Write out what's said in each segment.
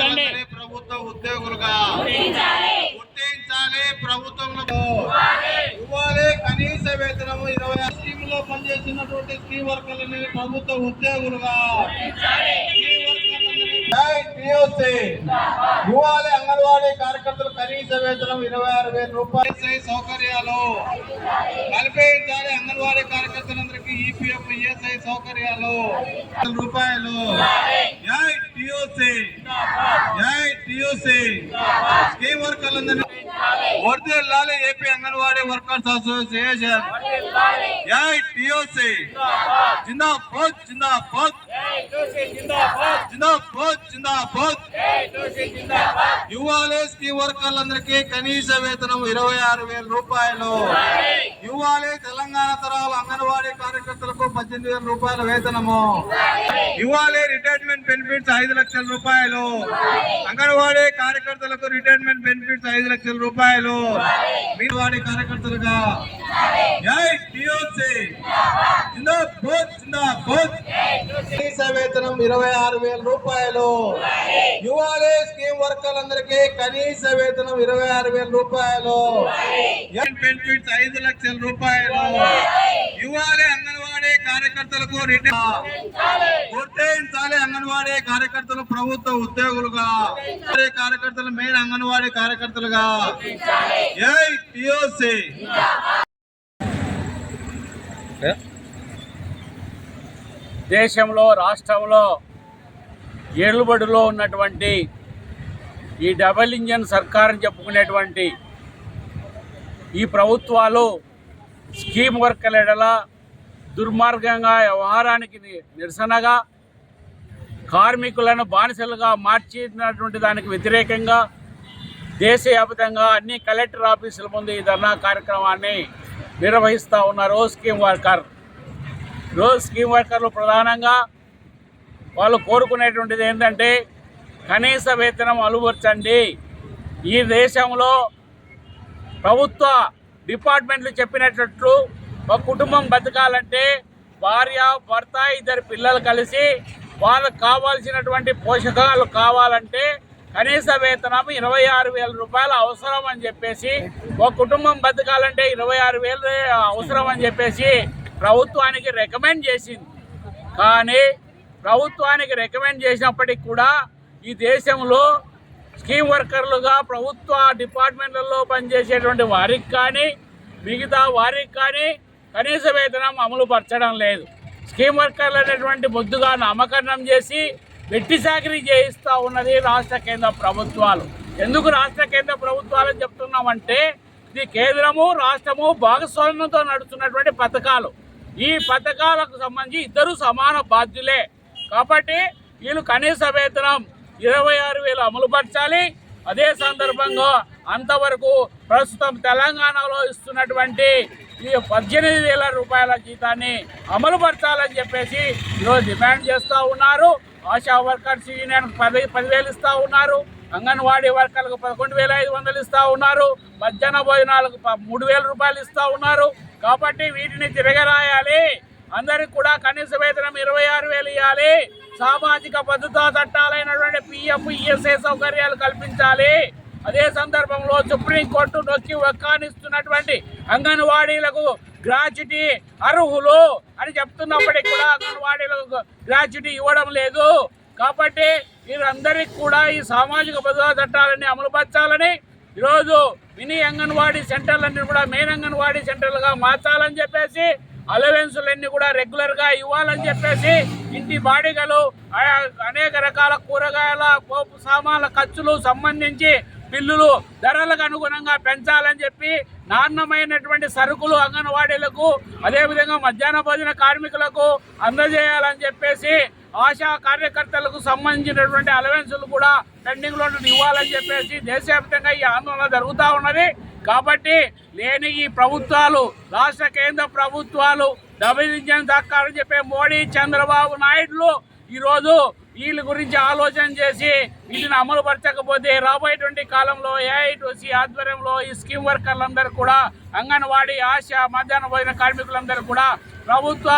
వర్కర్లందరినీ ప్రభుత్వ ఉద్యోగులుగా గుర్తించాలి. ప్రభుత్వంలో ఇవ్వాలి కనీస వేతనము ఇరవై స్కీమ్లో పనిచేస్తున్నటువంటి స్కీమ్ వర్కర్లని ప్రభుత్వ ఉద్యోగులుగా. ఇవ్వాలి అంగన్వాడీ కార్యకర్తలు కనీస వేతనం ఇరవై ఆరు వేల రూపాయలు. సౌకర్యాలు. కల్పించాలి అంగన్వాడీ కార్యకర్తలందరికీ ఈపీఎఫ్ ఈఎస్ఐ సౌకర్యాలు. రూపాయలు జై టిఓసి జై స్కీమ్ వర్కర్లందరినీ వెళ్ళాలి ఏపీ అంగన్వాడీ వర్కర్స్ అసోసియేషన్. జై టిఓసి. జిందాబాద్ జిందాబాద్. జిందాబాద్ జిందాబాద్. ఇవ్వాలి స్కీమ్ వర్కర్లందరికీ కనీస వేతనం ఇరవై ఆరు వేల రూపాయలు. ఇవ్వాలి తెలంగాణ తరాల అంగన్వాడీ కార్యకర్తలకు పద్దెనిమిది వేల రూపాయల వేతనము. ఇవ్వాలి రిటైర్మెంట్ బెనిఫిట్స్ ఐదు లక్షల రూపాయలు. అంగన్వాడీ కార్యకర్తలకు రిటైర్మెంట్ బెనిఫిట్స్ ఐదు లక్షల రూపాయలు. మీవాడి కార్యకర్తలుగా. జై టిఓసి వేతనం ఇరవై ఆరు వేల రూపాయలు. ఇవ్వాలి స్కీమ్ వర్కర్లందరికీ కనీస వేతనం ఇరవై ఆరు వేల రూపాయలు. బెనిఫిట్స్ ఐదు లక్షల రూపాయలు. ఇవ్వాలి అంగన్వాడీ కార్యకర్తలకు గుర్తించాలి అంగన్వాడీ కార్యకర్తలు ప్రభుత్వ ఉద్యోగులుగా. కార్యకర్తలు మెయిన్ అంగన్వాడీ కార్యకర్తలుగా. దేశంలో రాష్ట్రంలో ఏలుబడిలో ఉన్నటువంటి ఈ డబల్ ఇంజన్ సర్కార్ అని చెప్పుకునేటువంటి ఈ ప్రభుత్వాలు స్కీమ్ వర్క్ ఎడల దుర్మార్గంగా వ్యవహారానికి నిరసనగా కార్మికులను బానిసలుగా మార్చినటువంటి దానికి వ్యతిరేకంగా దేశవ్యాప్తంగా అన్ని కలెక్టర్ ఆఫీసుల ముందు ఈ ధర్నా కార్యక్రమాన్ని నిర్వహిస్తూ ఉన్నారు స్కీమ్ వర్కర్. రోజు స్కీమ్ వర్కర్లు ప్రధానంగా వాళ్ళు కోరుకునేటువంటిది ఏంటంటే కనీస వేతనం అలువర్చండి. ఈ దేశంలో ప్రభుత్వ డిపార్ట్మెంట్లు చెప్పినట్లు ఒక కుటుంబం బతకాలంటే భార్య భర్త ఇద్దరు పిల్లలు కలిసి వాళ్ళకు కావాల్సినటువంటి పోషకాలు కావాలంటే కనీస వేతనం ఇరవై ఆరు వేల రూపాయలు అవసరం అని చెప్పేసి ఒక కుటుంబం బతకాలంటే ఇరవై ఆరు వేలు అవసరం అని చెప్పేసి ప్రభుత్వానికి రికమెండ్ చేసింది. కానీ ప్రభుత్వానికి రికమెండ్ చేసినప్పటికి కూడా ఈ దేశంలో స్కీమ్ వర్కర్లుగా ప్రభుత్వ డిపార్ట్మెంట్లలో పనిచేసేటువంటి వారికి కానీ మిగతా వారికి కానీ కనీస వేతనం అమలు పరచడం లేదు. స్కీమ్ వర్కర్లు అనేటువంటి ముద్దుగా నామకరణం చేసి వెట్టి చాకరీ చేయిస్తూ ఉన్నది రాష్ట్ర కేంద్ర ప్రభుత్వాలు. ఎందుకు రాష్ట్ర కేంద్ర ప్రభుత్వాలు చెప్తున్నామంటే ఇది కేంద్రము రాష్ట్రము భాగస్వామ్యంతో నడుస్తున్నటువంటి పథకాలు. ఈ పథకాలకు సంబంధించి ఇద్దరు సమాన బాధ్యులే. కాబట్టి వీళ్ళు కనీస వేతనం ఇరవై ఆరు వేలు అమలుపరచాలి అదే సందర్భంగా అంతవరకు ప్రస్తుతం తెలంగాణలో ఇస్తున్నటువంటి ఈ పద్దెనిమిది వేల రూపాయల జీతాన్ని అమలుపరచాలని చెప్పేసి ఈరోజు డిమాండ్ చేస్తూ ఉన్నారు. ఆశా వర్కర్స్ యూనియన్ పది పదివేలు ఇస్తూ ఉన్నారు. అంగన్వాడీ వర్కర్లకు పదకొండు వేల ఐదు వందలు ఇస్తూ ఉన్నారు. మధ్యాహ్న భోజనాలకు ప- మూడు వేల రూపాయలు ఇస్తూ ఉన్నారు. కాబట్టి వీటిని తిరగరాయాలి. అందరికి కూడా కనీస వేతనం ఇరవై ఆరు వేలు ఇవ్వాలి సామాజిక భద్రతా చట్టాలైనటువంటి పిఎఫ్ ఈఎస్ఐ సౌకర్యాలు కల్పించాలి. అదే సందర్భంలో సుప్రీంకోర్టు నొక్కి వక్కానిస్తున్నటువంటి అంగన్వాడీలకు గ్రాచ్యుటీ అర్హులు అని చెప్తున్నప్పటికీ కూడా అంగన్వాడీలకు గ్రాచ్యుటీ ఇవ్వడం లేదు. కాబట్టి వీరందరికీ కూడా ఈ సామాజిక భద్రతా చట్టాలని అమలుపరచాలని ఈరోజు మినీ అంగన్వాడీ సెంటర్లన్నీ కూడా మెయిన్ అంగన్వాడీ సెంటర్లుగా మార్చాలని చెప్పేసి అలవెన్సులన్నీ కూడా రెగ్యులర్గా ఇవ్వాలని చెప్పేసి ఇంటి బాడిగలు అనేక రకాల కూరగాయల పోపు సామాన్ల ఖర్చులు సంబంధించి బిల్లులు ధరలకు అనుగుణంగా పెంచాలని చెప్పి నాణ్యమైనటువంటి సరుకులు అంగన్వాడీలకు అదేవిధంగా మధ్యాహ్న భోజన కార్మికులకు అందజేయాలని చెప్పేసి ఆశా కార్యకర్తలకు సంబంధించినటువంటి అలవెన్సులు కూడా పెండింగ్లో ఇవ్వాలని చెప్పేసి దేశవ్యాప్తంగా ఈ ఆందోళన జరుగుతూ ఉన్నది. కాబట్టి లేని ఈ ప్రభుత్వాలు రాష్ట్ర కేంద్ర ప్రభుత్వాలు డబుల్ ఇంజన్ చెప్పే మోడీ చంద్రబాబు నాయుడులు ఈరోజు వీళ్ళ గురించి ఆలోచన చేసి వీటిని అమలు పరచకపోతే రాబోయేటువంటి కాలంలో ఏఐటీసీ ఆధ్వర్యంలో ఈ స్కీమ్ వర్కర్లందరూ కూడా అంగన్వాడీ ఆశ మధ్యాహ్న భోజన కార్మికులందరూ కూడా ప్రభుత్వ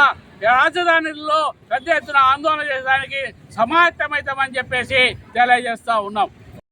రాజధానిలో పెద్ద ఎత్తున ఆందోళన చేయడానికి సమాయత్తమవుతామని చెప్పేసి తెలియజేస్తూ ఉన్నాం.